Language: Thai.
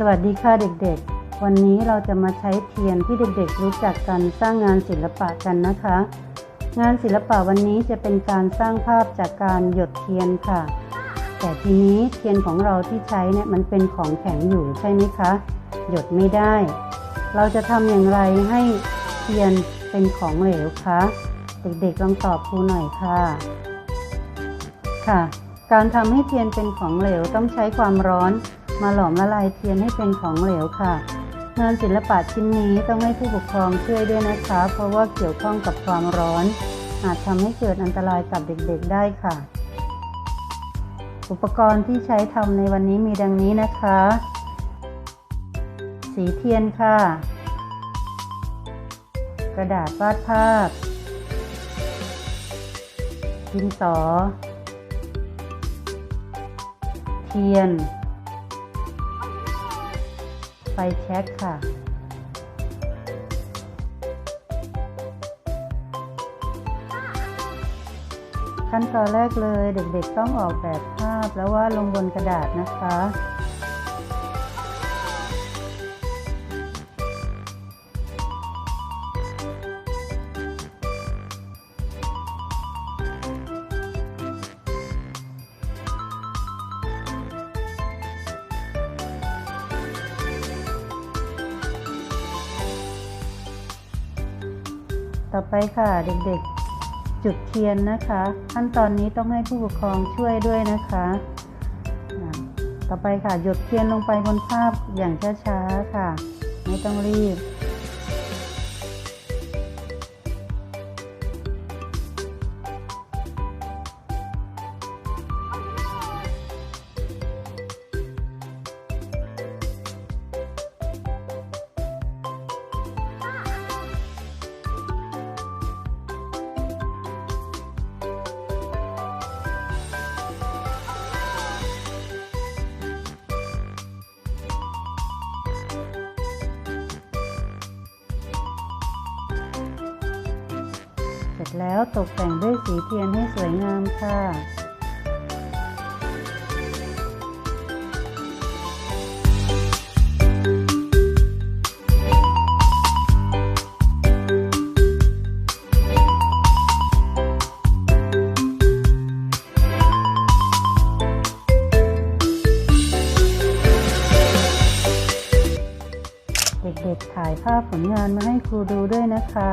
สวัสดีค่ะเด็กๆ วันนี้เราจะมาใช้เทียนที่เด็กๆ รู้จักกันสร้างงานศิลปะกันนะคะ งานศิลปะวันนี้จะเป็นการสร้างภาพจากการหยดเทียนค่ะ แต่ทีนี้เทียนของเราที่ใช้เนี่ยมันเป็นของแข็งอยู่ใช่ไหมคะ หยดไม่ได้ เราจะทำอย่างไรให้เทียนเป็นของเหลวคะเด็กๆลองตอบครูหน่อยค่ะค่ะ การทำให้เทียนเป็นของเหลวต้องใช้ความร้อน มาหลอมละลายเทียนให้เป็นของเหลวค่ะ งานศิลปะชิ้นนี้ต้องให้ผู้ปกครองช่วยด้วยนะคะ เพราะว่าเกี่ยวข้องกับความร้อน อาจทำให้เกิดอันตรายกับเด็กๆได้ค่ะ อุปกรณ์ที่ใช้ทำในวันนี้มีดังนี้นะคะ สีเทียนค่ะ กระดาษวาดภาพดินสอ เทียน ฟแช็กค่ะ ขั้นตอนแรกเลยเด็กๆต้องออกแบบภาพแล้วว่าลงบนกระดาษนะคะ ต่อไปค่ะเด็กๆจุดเทียนนะคะ ขั้นตอนนี้ต้องให้ผู้ปกครองช่วยด้วยนะคะ ต่อไปค่ะหยดเทียนลงไปบนภาพอย่างช้าๆค่ะ ไม่ต้องรีบ จแล้วตกแต่งด้วยสีเทียนให้สวยงามค่ะเด็กๆถ่ายภาพผลงานมาให้ครูดูด้วยนะคะ